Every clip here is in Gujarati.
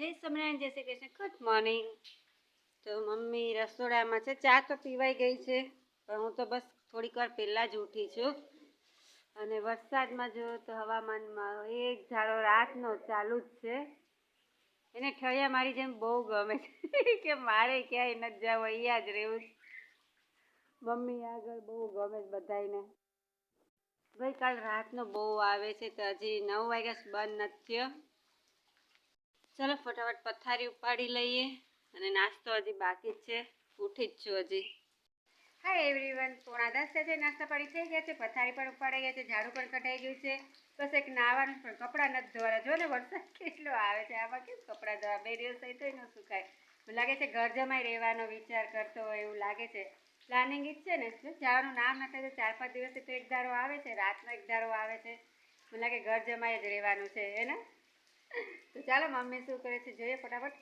જય સ્વામિનારાયણ, જય શ્રી કૃષ્ણ. ગુડ મોર્નિંગ તો મમ્મી રસોડામાં છે, ચા તો પીવાઈ ગઈ છે, પણ હું તો બસ થોડીક વાર પહેલાં જ ઉઠી છું. અને વરસાદમાં જો તો હવામાનમાં એક ધારો રાતનો ચાલુ જ છે. એને ઠળિયા મારી જેમ બહુ ગમે છે. કે મારે ક્યાંય નથી જાવ અહીંયા જ રહેવું મમ્મી આગળ બહુ ગમે છે બધાયને. ભાઈ કાલ રાતનો બહુ આવે છે, તો હજી નવ વાગ્યા બંધ નથી થયો. ચાલો ફટાફટ પથારી ઉપાડી લઈએ અને નાસ્તો હજી બાકી છે. ઉઠી જ છું હજી. હાય એવરીવન પોણા દસ થયા છે, નાસ્તા પાણી થઈ ગયા છે, પથારી પણ ઉપાડાઈ ગયા છે, ઝાડુ પણ કટાઈ ગયું છે. બસ એક નાવાનું પણ કપડાં નથી ધોવાના. જો ને વરસાદ કેટલો આવે છે, આમાં કેમ કપડાં ધોવા? બે દિવસ થઈ તોય ન સુકાય લાગે છે ઘર જમાઈ રહેવાનો વિચાર કરતો હોય એવું લાગે છે. પ્લાનિંગ જ છે ને. જવાનું નામ નથી તો ચાર પાંચ દિવસથી તો એક ધારો આવે છે, રાતનો એક ધારો આવે છે. મને લાગે ઘર જમાઈ જ રહેવાનું છે, હે ને? તો ચાલો મમ્મી શું કરે છે? જોઈએ ફટાફટ.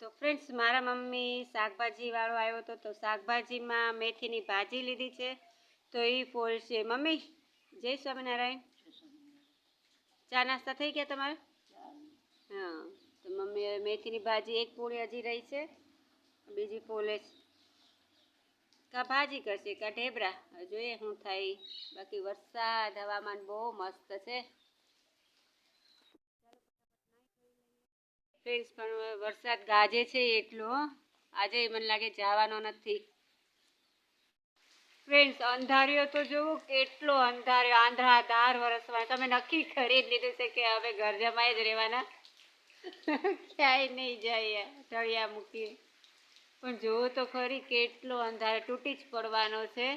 તો ફ્રેન્ડ્સ મારા મમ્મી શાકભાજી વાળો આવ્યો હતો તો શાકભાજીમાં મેથીની ભાજી લીધી છે. તો એ ફોલ છે. મમ્મી, જય સ્વામિનારાયણ. ચા નાસ્તા થઈ ગયા તમારે? હા, તો મમ્મી મેથીની ભાજી એક પૂરી હજી રહી છે. બીજી ફોલે કા ભાજી કરશે? કા ઢેબરા? જોઈએ શું થાય. બાકી વરસાદ, હવામાન બહુ મસ્ત છે. ફ્રેન્ડ્સ પણ વરસાદ ગાજે છે એટલો. આજે મને લાગે જવાનો નથી. ફ્રેન્ડ્સ અંધાર્યો તો જોવો કેટલો અંધાર્યો. આંધળાધાર વરસવા તમે નક્કી કરી જ લીધું છે કે હવે ઘર જમાય જ રહેવાના. ક્યાંય નહીં જાય તળિયા મૂકીએ. પણ જોવો તો ખરી કેટલો અંધારો. તૂટી જ પડવાનો છે.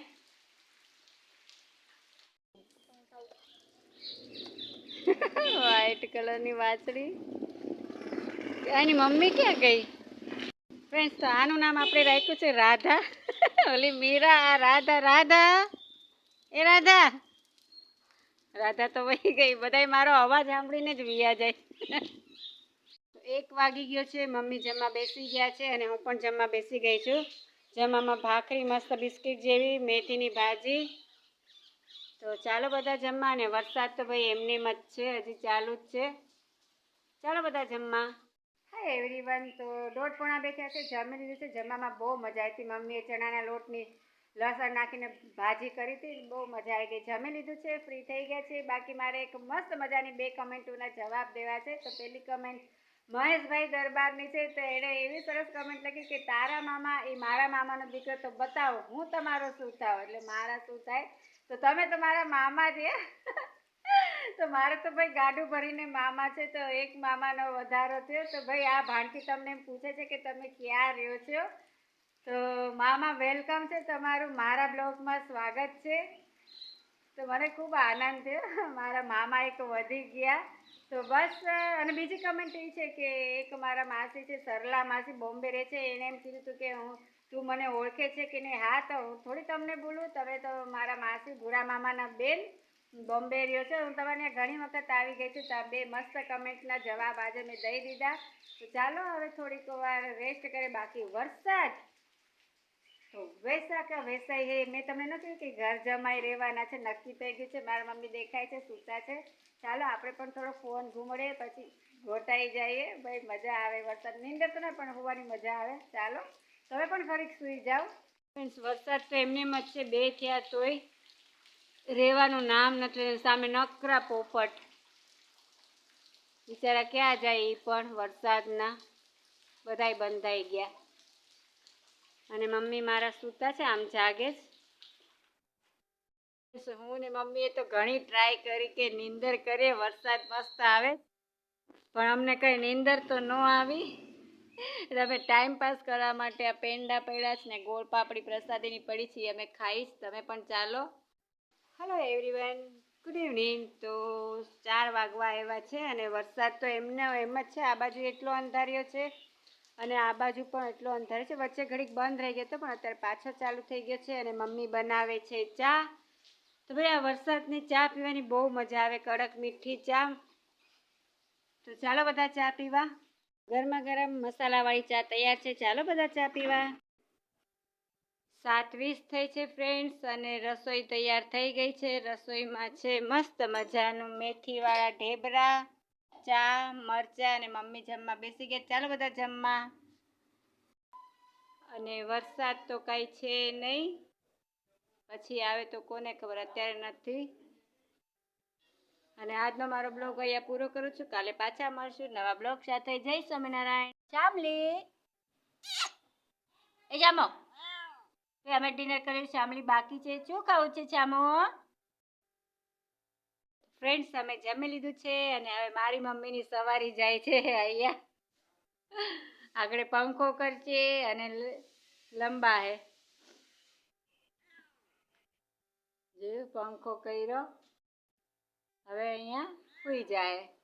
વ્હાઈટ કલરની વાછડી. આની મમ્મી ક્યાં ગઈ? ફ્રેન્ડ્સ તો આનું નામ આપણે રાખ્યું છે રાધા. ઓલી મીરા રાધા રાધા. એ રાધા. રાધા તો વહી ગઈ. બધાય મારો અવાજ સાંભળીને જ વિયા જાય. એક વાગી ગયો છે. મમ્મી જમવા બેસી ગયા છે અને હું પણ જમવા બેસી ગઈ છું. જમવામાં ભાખરી, મસ્ત બિસ્કિટ જેવી, મેથીની ભાજી. તો ચાલો બધા જમવા. અને વરસાદ તો ભાઈ એમનેમ જ છે. હજી ચાલુ જ છે. ચાલો બધા જમવા. એવરીવન તો દોઢ પોણા બે થયા છે. જમી લીધું છે જમવામાં બહુ મજા આવી હતી. મમ્મીએ ચણાના લોટની લસણ નાખીને ભાજી કરી હતી. બહુ મજા આવી ગઈ. જમી લીધું છે, ફ્રી થઈ ગયા છે. બાકી મારે એક મસ્ત મજાની બે કમેન્ટોના જવાબ દેવા છે. તો પહેલી કમેન્ટ, મહેશભાઈ દરબારની છે. તો એણે એવી સરસ કમેન્ટ લખી કે, તારા મામા એ મારા મામાનો દીકરો. તો બતાવો, હું તમારો શું થાવ? એટલે, મારા શું થાય? તો તમે તો મારા મામા છે તો મારે તો ભાઈ ગાડું ભરીને મામા છે તો એક મામાનો વધારો થયો તો ભાઈ આ ભાણકી તમને પૂછે છે કે તમે ક્યાં રહ્યો છો? તો મામા વેલકમ છે, તમારું મારા બ્લોગમાં સ્વાગત છે. તો મને ખૂબ આનંદ થયો. મારા મામા એક વધી ગયા. તો બસ, અને બીજી કમેન્ટ એ છે કે એક મારા માસી છે, સરલા માસી, બોમ્બે રહે છે. એણે એમ કીધું હતું કે હું, તું મને ઓળખે છે કે નહીં? હા, તો હું થોડી તમને બોલું. તમે તો મારા માસી, ભૂરા મામાના બેન બોમ્બે રહ્યો છે. હું ત્યાં ઘણી વખત આવી ગઈ છું. બે મસ્ત કમેન્ટના જવાબ આજે મેં દઈ દીધા. તો ચાલો હવે થોડીક વાર રેસ્ટ કરે બાકી વરસાદ તો વૈસા કે વૈસાઈ હે. મેં તમને નથી કે ઘર જમાઈ રહેવાના છે. નક્કી થઈ ગયું છે. મારા મમ્મી દેખાય છે, સૂતા છે. ચાલો આપણે પણ થોડો ફોન ઘૂમડે પછી ગોટાઈ જઈએ. ભાઈ, મજા આવે વરસાદ. નીંદર તો ના, પણ હોવાની મજા આવે. ચાલો તમે પણ ફરી સૂઈ જાઓ. વરસાદ તો એમને જ છે. બે થયા તોય. રહેવાનું નામ નથી સામે નકરા પોપટ. બિચારા ક્યાં જાય એ પણ વરસાદના બધાય બંધાઈ ગયા. અને મમ્મી મારા સૂતા છે, આમ જાગે જ હું ને મમ્મીએ તો ઘણી ટ્રાય કરી કે નીંદર કરીએ, વરસાદ મસ્ત આવે. પણ અમને કઈ નીંદર તો ન આવી. તમે ટાઈમ પાસ કરવા માટે આ પેંડા પડ્યા છે ને ગોળ પાપડી પ્રસાદીની પડી છે અમે ખાઈશ તમે પણ ચાલો. હલો એવરીવન ગુડ ઇવનિંગ તો ચાર વાગવા આવ્યા છે અને વરસાદ તો એમને એમ જ છે. આ બાજુ એટલો અંધાર્યો છે અને આ બાજુ પણ એટલો અંધાર્યો છે. વચ્ચે ઘડીક બંધ રહી ગયો હતો પણ અત્યારે પાછો ચાલુ થઈ ગયો છે અને મમ્મી બનાવે છે ચા. તો ભાઈ, આ વરસાદની ચા પીવાની બહુ મજા આવે. કડક મીઠી ચા. તો ચાલો બધા ચા પીવા. ગરમા ગરમ મસાલાવાળી ચા તૈયાર છે. ચાલો બધા ચા પીવા. સાત વીસ થઈ છે ફ્રેન્ડ્સ અને રસોઈ તૈયાર થઈ ગઈ છે. રસોઈમાં છે મસ્ત મજાનું મેથીવાળા ઢેબરા, ચા, મરચા અને મમ્મી જમવા બેસી ગયા. ચાલો બધા જમવા. અને વરસાદ તો કાંઈ છે નહીં. પછી આવે તો કોને ખબર, અત્યારે નથી. અને આજનો મારો બ્લોગ અહીંયા પૂરો કરું છું. કાલે પાછા મળશું નવા બ્લોગ સાથે. જય સ્વામિનારાયણ. ચામલી એ જામો. એ અમે ડિનર કર્યું શામલી બાકી છે? શું ખાવું છે શામો? ફ્રેન્ડ્સ અમે જમી લીધું છે અને હવે મારી મમ્મીની સવારી જાય છે અહીંયા. આગળ પંખો કરશે અને લંબા હે. જોયું? પંખો કર્યો. હવે અહીંયા સુઈ જાય.